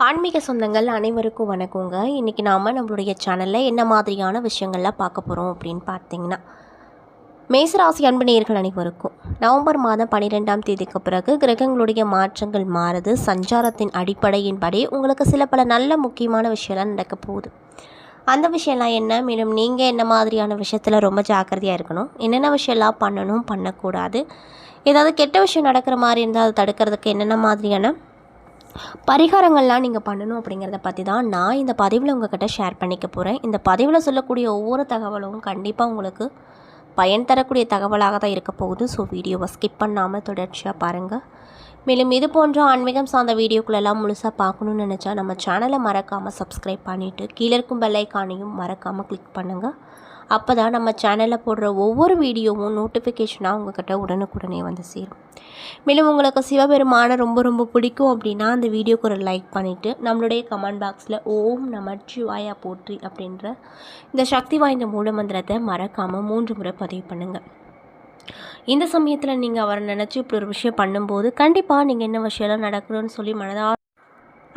ஆன்மீக சொந்தங்கள் அனைவருக்கும் வணக்கங்க. இன்றைக்கி நாம் நம்மளுடைய சேனலில் என்ன மாதிரியான விஷயங்கள்லாம் பார்க்க போகிறோம் அப்படின்னு பார்த்தீங்கன்னா மேசராசி அன்பு அனைவருக்கும். நவம்பர் மாதம் பன்னிரெண்டாம் தேதிக்கு பிறகு கிரகங்களுடைய மாற்றங்கள் மாறுது. சஞ்சாரத்தின் அடிப்படையின்படி உங்களுக்கு சில பல நல்ல முக்கியமான விஷயம்லாம் நடக்க போகுது. அந்த விஷயம்லாம் என்ன? மேலும் நீங்கள் என்ன மாதிரியான விஷயத்தில் ரொம்ப ஜாக்கிரதையாக இருக்கணும்? என்னென்ன விஷயம்லாம் பண்ணணும்? பண்ணக்கூடாது. ஏதாவது கெட்ட விஷயம் நடக்கிற மாதிரி இருந்தால் அதை தடுக்கிறதுக்கு என்னென்ன மாதிரியான பரிகாரங்கள்லாம் நீங்கள் பண்ணணும் அப்படிங்கிறத பற்றி தான் நான் இந்த பதிவில் உங்ககிட்ட ஷேர் பண்ணிக்க போகிறேன் இந்த பதிவில் சொல்லக்கூடிய ஒவ்வொரு தகவலும் கண்டிப்பாக உங்களுக்கு பயன் தரக்கூடிய தகவலாக தான் இருக்க போகுது. ஸோ வீடியோவை ஸ்கிப் பண்ணாமல் தொடர்ச்சியாக பாருங்கள் மேலும் இது போன்ற ஆன்மீகம் சார்ந்த வீடியோக்களெல்லாம் முழுசாக பார்க்கணுன்னு நினச்சா நம்ம சேனலை மறக்காமல் சப்ஸ்கிரைப் பண்ணிவிட்டு கீழே இருக்கும் பெல்லைக்கானையும் மறக்காமல் கிளிக் பண்ணுங்கள் அப்போ தான் நம்ம சேனலில் போடுற ஒவ்வொரு வீடியோவும் நோட்டிஃபிகேஷனாக உங்ககிட்ட உடனுக்குடனே வந்து சேரும். மேலும் உங்களுக்கு சிவபெருமானை ரொம்ப ரொம்ப பிடிக்கும் அப்படின்னா அந்த வீடியோக்கு ஒரு லைக் பண்ணிவிட்டு நம்மளுடைய கமெண்ட் பாக்ஸில் ஓம் நமச்சிவாயா போற்றி அப்படின்ற இந்த சக்தி வாய்ந்த மூலமந்திரத்தை மறக்காமல் மூன்று முறை பதிவு பண்ணுங்கள் இந்த சமயத்தில் நீங்கள் அவரை நினச்சி இப்படி ஒரு விஷயம் பண்ணும்போது கண்டிப்பாக நீங்கள் என்ன விஷயம்லாம் நடக்கணும்னு சொல்லி மனதார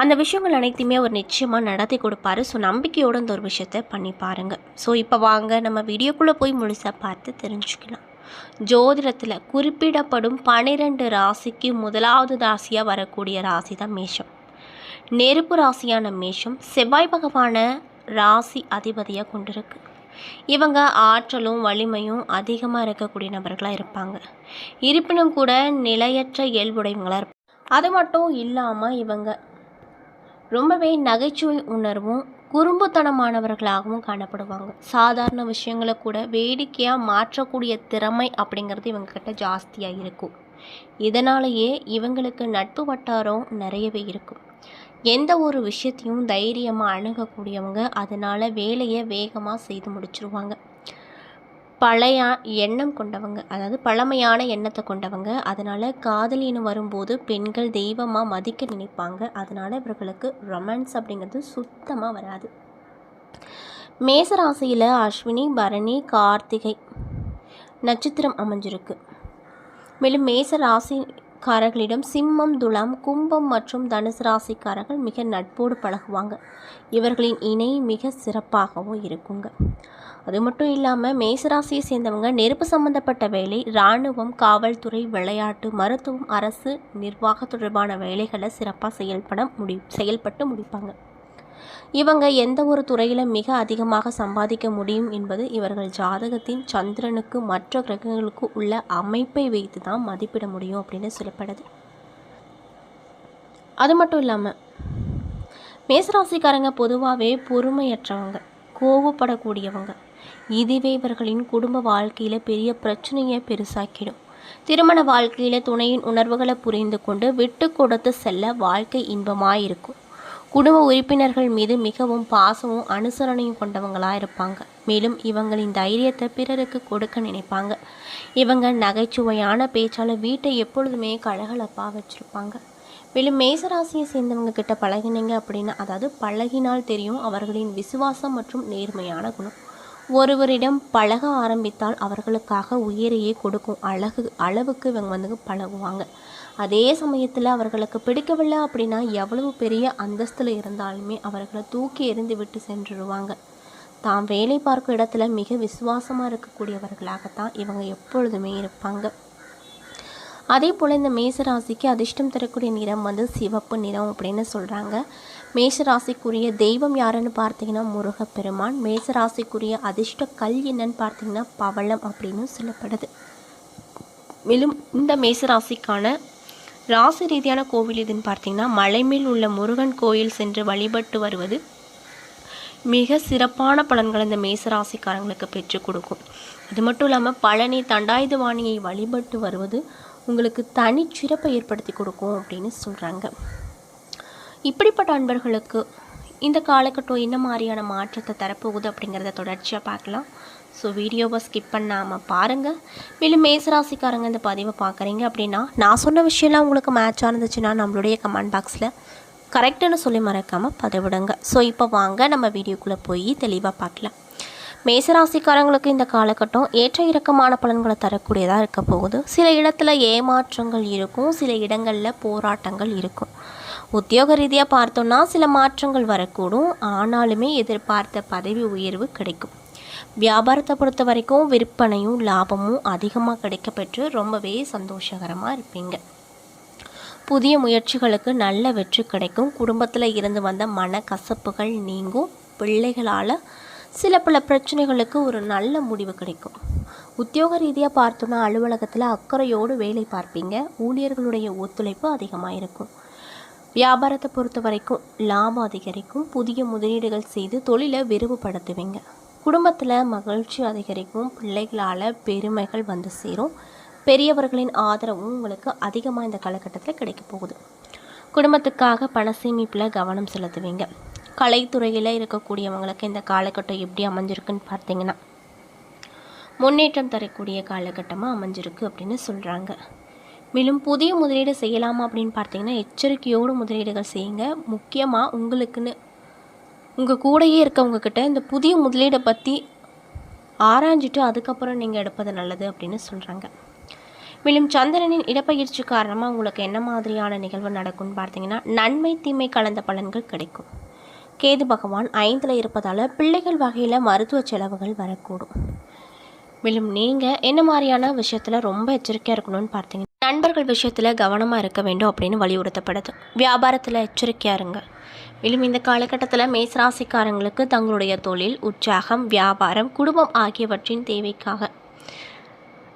அந்த விஷயங்கள் அனைத்தையுமே அவர் நிச்சயமாக நடத்தி கொடுப்பாரு. ஸோ நம்பிக்கையோடு இந்த ஒரு விஷயத்தை பண்ணி பாருங்கள் ஸோ இப்போ வாங்க நம்ம வீடியோக்குள்ளே போய் முழுசாக பார்த்து தெரிஞ்சுக்கலாம். ஜோதிடத்தில் குறிப்பிடப்படும் பனிரெண்டு ராசிக்கு முதலாவது ராசியாக வரக்கூடிய ராசி தான் மேஷம். நெருப்பு ராசியான மேஷம் செவ்வாய் பகவான ராசி அதிபதியாக கொண்டிருக்கு. இவங்க ஆற்றலும் வலிமையும் அதிகமாக இருக்கக்கூடிய நபர்களாக இருப்பாங்க. இருப்பினும் கூட நிலையற்ற இயல்புடையவங்களாக இருப்பாங்க. அது மட்டும் இல்லாமல் இவங்க ரொம்பவே நகைச்சுவை உணர்வும் குறும்புத்தனமானவர்களாகவும் காணப்படுவாங்க. சாதாரண விஷயங்களை கூட வேடிக்கையாக மாற்றக்கூடிய திறமை அப்படிங்கிறது இவங்கக்கிட்ட ஜாஸ்தியாக இருக்கும். இதனாலேயே இவங்களுக்கு நட்பு வட்டாரம் நிறையவே இருக்கும். எந்த ஒரு விஷயத்தையும் தைரியமாக அணுகக்கூடியவங்க அதனால் வேலையை வேகமாக செய்து முடிச்சிருவாங்க. பழைய எண்ணம் கொண்டவங்க அதாவது பழமையான எண்ணத்தை கொண்டவங்க அதனால் காதலின்னு வரும்போது பெண்கள் தெய்வமாக மதிக்க நினைப்பாங்க. அதனால் இவர்களுக்கு ரொமான்ஸ் அப்படிங்கிறது சுத்தமாக வராது. மேசராசியில் அஸ்வினி பரணி கார்த்திகை நட்சத்திரம் அமைஞ்சிருக்கு. மேலும் மேச ராசி ராசிக்காரர்களிடம் சிம்மம் துலாம் கும்பம் மற்றும் தனுசு ராசிக்காரர்கள் மிக நட்போடு பழகுவாங்க. இவர்களின் இணை மிக சிறப்பாகவும் இருக்குங்க. அது மட்டும் இல்லாமல் மேசராசியை சேர்ந்தவங்க நெருப்பு சம்பந்தப்பட்ட வேலை இராணுவம் காவல்துறை விளையாட்டு மருத்துவம் அரசு நிர்வாக தொடர்பான வேலைகளை சிறப்பாக செயல்பட முடி செயல்பட்டு முடிப்பாங்க. இவங்க எந்த ஒரு துறையில் மிக அதிகமாக சம்பாதிக்க முடியும் என்பது இவர்கள் ஜாதகத்தின் சந்திரனுக்கு மற்ற கிரகங்களுக்கு உள்ள அமைப்பை வைத்து தான் மதிப்பிட முடியும் அப்படின்னு சொல்லப்படுது. அது மட்டும் இல்லாமல் மேசராசிக்காரங்க பொதுவாகவே பொறுமையற்றவங்க கோவப்படக்கூடியவங்க. இதுவே இவர்களின் குடும்ப வாழ்க்கையில் பெரிய பிரச்சனையை பெருசாக்கிடும். திருமண வாழ்க்கையில் துணையின் உணர்வுகளை புரிந்து கொண்டு விட்டு கொடுத்து செல்ல வாழ்க்கை இன்பமாக இருக்கும் குடும்ப உறுப்பினர்கள் மீது மிகவும் பாசமும் அனுசரணையும் கொண்டவங்களாக இருப்பாங்க. மேலும் இவங்களின் தைரியத்தை பிறருக்கு கொடுக்க நினைப்பாங்க. இவங்க நகைச்சுவையான பேச்சால் வீட்டை எப்பொழுதுமே கலகலப்பாக வச்சுருப்பாங்க. மேலும் மேசராசியை சேர்ந்தவங்க கிட்ட பழகினீங்க அப்படின்னா அதாவது பழகினால் தெரியும் அவர்களின் விசுவாசம் மற்றும் நேர்மையான குணம். ஒருவரிடம் பழக ஆரம்பித்தால் அவர்களுக்காக உயிரையே கொடுக்கும் அழகு அளவுக்கு இவங்க வந்து பழகுவாங்க. அதே சமயத்தில் அவர்களுக்கு பிடிக்கவில்லை அப்படின்னா எவ்வளவு பெரிய அந்தஸ்தில் இருந்தாலுமே அவர்களை தூக்கி எறிந்து விட்டு சென்றுடுவாங்க தாம் வேலை பார்க்கும் இடத்துல மிக விசுவாசமாக இருக்கக்கூடியவர்களாகத்தான் இவங்க எப்பொழுதுமே இருப்பாங்க. அதே போல் இந்த மேசராசிக்கு அதிர்ஷ்டம் தரக்கூடிய நிறம் வந்து சிவப்பு நிறம் அப்படின்னு சொல்கிறாங்க மேசராசிக்குரிய தெய்வம் யாருன்னு பார்த்தீங்கன்னா முருகப்பெருமான். மேசராசிக்குரிய அதிர்ஷ்ட கல் என்னன்னு பார்த்தீங்கன்னா பவளம் அப்படின்னு சொல்லப்படுது. மேலும் இந்த மேசராசிக்கான ராசி ரீதியான கோவில் எதுன்னு பார்த்தீங்கன்னா மலைமேல் உள்ள முருகன் கோயில் சென்று வழிபட்டு வருவது மிக சிறப்பான பலன்களை இந்த மேசராசிக்காரங்களுக்கு பெற்று கொடுக்கும். அது மட்டும் இல்லாமல் பழனி தண்டாயுதவாணியை வழிபட்டு வருவது உங்களுக்கு தனிச்சிறப்பை ஏற்படுத்தி கொடுக்கும் அப்படின்னு சொல்கிறாங்க இப்படிப்பட்ட அன்பர்களுக்கு இந்த காலகட்டம் என்ன மாதிரியான மாற்றத்தை தரப்போகுது அப்படிங்கிறத தொடர்ச்சியாக பார்க்கலாம். ஸோ வீடியோவை ஸ்கிப் பண்ணாமல் பாருங்கள் மேலும் மேசராசிக்காரங்க இந்த பதிவை பார்க்குறீங்க அப்படின்னா நான் சொன்ன விஷயம்லாம் உங்களுக்கு மேட்சாக இருந்துச்சுன்னா நம்மளுடைய கமெண்ட் பாக்ஸில் கரெக்டுன்னு சொல்லி மறக்காமல் பதிவிடுங்க. ஸோ இப்போ வாங்க நம்ம வீடியோக்குள்ளே போய் தெளிவாக பார்க்கலாம். மேசராசிக்காரங்களுக்கு இந்த காலகட்டம் ஏற்ற இறக்கமான பலன்களை தரக்கூடியதாக இருக்க போகுது. சில இடத்துல ஏமாற்றங்கள் இருக்கும் சில இடங்களில் போராட்டங்கள் இருக்கும். உத்தியோக ரீதியாக பார்த்தோன்னா சில மாற்றங்கள் வரக்கூடும். ஆனாலுமே எதிர்பார்த்த பதவி உயர்வு கிடைக்கும். வியாபாரத்தை பொறுத்த வரைக்கும் விற்பனையும் லாபமும் அதிகமாக கிடைக்கப்பெற்று ரொம்பவே சந்தோஷகரமாக இருப்பீங்க. புதிய முயற்சிகளுக்கு நல்ல வெற்றி கிடைக்கும். குடும்பத்தில் இருந்து வந்த மனக்கசப்புகள் நீங்கும். பிள்ளைகளால் சில பல பிரச்சனைகளுக்கு ஒரு நல்ல முடிவு கிடைக்கும். உத்தியோக ரீதியாக பார்த்தோன்னா அலுவலகத்தில் அக்கறையோடு வேலை பார்ப்பீங்க. ஊழியர்களுடைய ஒத்துழைப்பு அதிகமாக இருக்கும். வியாபாரத்தை பொறுத்த வரைக்கும் லாபம் அதிகரிக்கும். புதிய முதலீடுகள் செய்து தொழிலை விரிவுபடுத்துவீங்க. குடும்பத்தில் மகிழ்ச்சி அதிகரிக்கும் பிள்ளைகளால் பெருமைகள் வந்து சேரும். பெரியவர்களின் ஆதரவும் உங்களுக்கு அதிகமாக இந்த காலகட்டத்தில் கிடைக்க போகுது. குடும்பத்துக்காக பண சேமிப்பில் கவனம் செலுத்துவீங்க. கலைத்துறையில் இருக்கக்கூடியவங்களுக்கு இந்த காலகட்டம் எப்படி அமைஞ்சிருக்குன்னு பார்த்தீங்கன்னா முன்னேற்றம் தரக்கூடிய காலகட்டமாக அமைஞ்சிருக்கு அப்படின்னு சொல்கிறாங்க மேலும் புதிய முதலீடு செய்யலாமா அப்படின்னு பார்த்தீங்கன்னா எச்சரிக்கையோடு முதலீடுகள் செய்யுங்க. முக்கியமாக உங்களுக்குன்னு உங்கள் கூடயே இருக்கவங்கக்கிட்ட இந்த புதிய முதலீடை பற்றி ஆராய்ஞ்சிட்டு அதுக்கப்புறம் நீங்கள் எடுப்பது நல்லது அப்படின்னு சொல்கிறாங்க மேலும் சந்திரனின் இடப்பயிற்சி காரணமாக உங்களுக்கு என்ன மாதிரியான நிகழ்வு நடக்கும்னு பார்த்தீங்கன்னா நன்மை தீமை கலந்த பலன்கள் கிடைக்கும். கேது பகவான் ஐந்தில் இருப்பதால் பிள்ளைகள் வகையில் மருத்துவ செலவுகள் வரக்கூடும். மேலும் நீங்கள் என்ன மாதிரியான விஷயத்தில் ரொம்ப எச்சரிக்கையாக இருக்கணும்னு பார்த்தீங்கன்னா நண்பர்கள் விஷயத்தில் கவனமாக இருக்க வேண்டும் அப்படின்னு வலியுறுத்தப்படுது. வியாபாரத்தில் எச்சரிக்கையாக இருங்க. மேலும் இந்த காலகட்டத்தில் மேசராசிக்காரங்களுக்கு தங்களுடைய தொழில் உற்சாகம் வியாபாரம் குடும்பம் ஆகியவற்றின் தேவைக்காக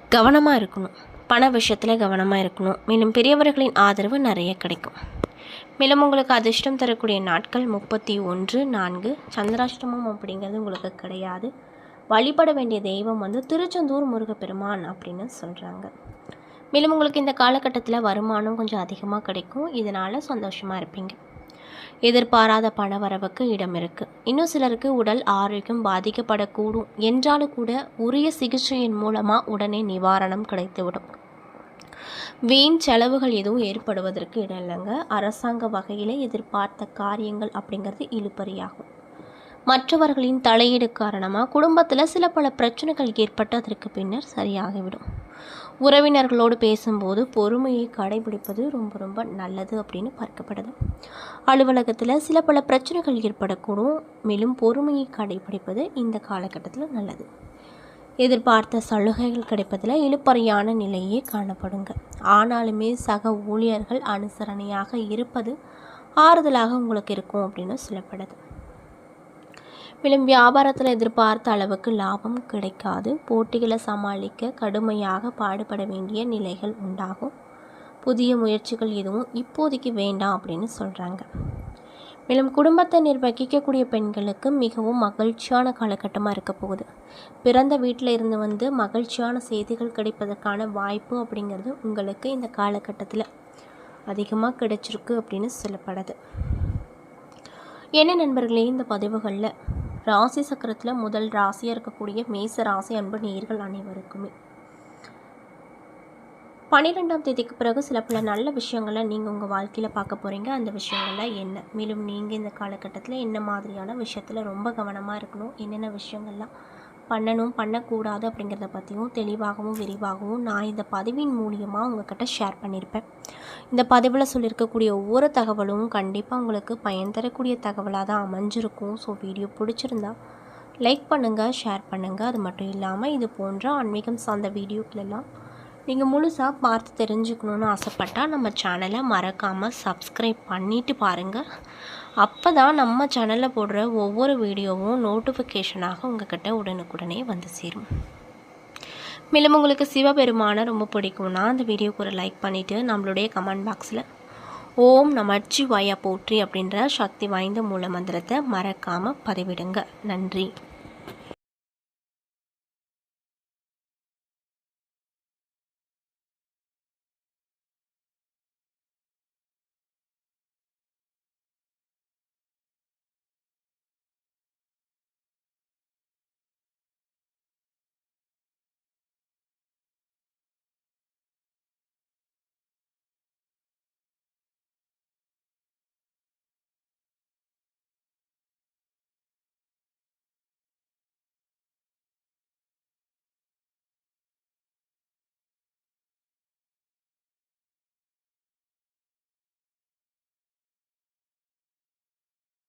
கவனமாக இருக்கணும். பண விஷயத்தில் கவனமாக இருக்கணும். மேலும் பெரியவர்களின் ஆதரவு நிறைய கிடைக்கும். மேலும் உங்களுக்கு அதிர்ஷ்டம் தரக்கூடிய நாட்கள் முப்பத்தி ஒன்று நான்கு. சந்திராஷ்டமம் அப்படிங்கிறது உங்களுக்கு கிடையாது. வழிபட வேண்டிய தெய்வம் வந்து திருச்செந்தூர் முருகப்பெருமான் அப்படின்னு சொல்கிறாங்க மேலும் உங்களுக்கு இந்த காலகட்டத்தில் வருமானம் கொஞ்சம் அதிகமாக கிடைக்கும். இதனால் சந்தோஷமாக இருப்பீங்க. எதிர்பாராத பணவரவுக்கு இடம் இருக்குது இன்னும் சிலருக்கு உடல் ஆரோக்கியம் பாதிக்கப்படக்கூடும். என்றாலும் கூட உரிய சிகிச்சையின் மூலமாக உடனே நிவாரணம் கிடைத்துவிடும். வீண் செலவுகள் எதுவும் ஏற்படுவதற்கு இடம் இல்லைங்க. அரசாங்க வகையில் எதிர்பார்த்த காரியங்கள் அப்படிங்கிறது இழுபறியாகும். மற்றவர்களின் தலையீடு காரணமாக குடும்பத்தில் சில பல பிரச்சனைகள் ஏற்பட்டு அதற்கு பின்னர் சரியாகிவிடும். உறவினர்களோடு பேசும்போது பொறுமையை கடைபிடிப்பது ரொம்ப ரொம்ப நல்லது அப்படின்னு பார்க்கப்படுது. அலுவலகத்தில் சில பல பிரச்சனைகள் ஏற்படக்கூடும். மேலும் பொறுமையை கடைபிடிப்பது இந்த காலகட்டத்தில் நல்லது. எதிர்பார்த்த சலுகைகள் கிடைப்பதில் இழுப்பறையான நிலையே காணப்படுங்க. ஆனாலுமே சக ஊழியர்கள் அனுசரணையாக இருப்பது ஆறுதலாக உங்களுக்கு இருக்கும் அப்படின்னு சொல்லப்படுது. மேலும் வியாபாரத்தில் எதிர்பார்த்த அளவுக்கு லாபம் கிடைக்காது. போட்டிகளை சமாளிக்க கடுமையாக பாடுபட வேண்டிய நிலைகள் உண்டாகும். புதிய முயற்சிகள் எதுவும் இப்போதைக்கு வேண்டாம் அப்படின்னு சொல்கிறாங்க மேலும் குடும்பத்தை நிர்வகிக்கக்கூடிய பெண்களுக்கு மிகவும் மகிழ்ச்சியான காலகட்டமாக இருக்க போகுது. பிறந்த வீட்டில் இருந்து வந்து மகிழ்ச்சியான செய்திகள் கிடைப்பதற்கான வாய்ப்பு அப்படிங்கிறது உங்களுக்கு இந்த காலகட்டத்தில் அதிகமாக கிடைச்சிருக்கு அப்படின்னு சொல்லப்படுது. என்ன நண்பர்களே இந்த பதிவுகளில் ராசி சக்கரத்தில் முதல் ராசியாக இருக்கக்கூடிய மேச ராசி அன்பு நேர்கள் அனைவருக்குமே. பன்னிரெண்டாம் தேதிக்கு பிறகு சில பல நல்ல விஷயங்களை நீங்கள் உங்கள் வாழ்க்கையில் பார்க்க போகிறீங்க அந்த விஷயங்கள்லாம் என்ன? மேலும் நீங்கள் இந்த காலகட்டத்தில் என்ன மாதிரியான விஷயத்தில் ரொம்ப கவனமாக இருக்கணும்? என்னென்ன விஷயங்கள்லாம் பண்ணணும் பண்ணக்கூடாது அப்படிங்கிறத பற்றியும் தெளிவாகவும் விரிவாகவும் நான் இந்த பதிவின் மூலியமாக உங்ககிட்ட ஷேர் பண்ணியிருப்பேன் இந்த பதிவில் சொல்லியிருக்கக்கூடிய ஒவ்வொரு தகவலும் கண்டிப்பாக உங்களுக்கு பயன் தரக்கூடிய தகவலாக தான் அமைஞ்சிருக்கும். ஸோ வீடியோ பிடிச்சிருந்தா லைக் பண்ணுங்கள் ஷேர் பண்ணுங்கள் அது மட்டும் இல்லாமல் இது போன்ற ஆன்மீகம் சார்ந்த வீடியோக்களெல்லாம் நீங்கள் முழுசாக பார்த்து தெரிஞ்சுக்கணுன்னு ஆசைப்பட்டால் நம்ம சேனலை மறக்காமல் சப்ஸ்கிரைப் பண்ணிவிட்டு பாருங்கள் அப்போ தான் நம்ம சேனலில் போடுற ஒவ்வொரு வீடியோவும் நோட்டிஃபிகேஷனாக உங்கள்கிட்ட உடனுக்குடனே வந்து சேரும். மேலும் உங்களுக்கு சிவபெருமானை ரொம்ப பிடிக்கும்னா அந்த வீடியோக்கு ஒரு லைக் பண்ணிவிட்டு நம்மளுடைய கமெண்ட் பாக்ஸில் ஓம் நமச்சிவாயா போற்றி அப்படின்ற சக்தி வாய்ந்த மூல மந்திரத்தை மறக்காமல் பதிவிடுங்க. நன்றி.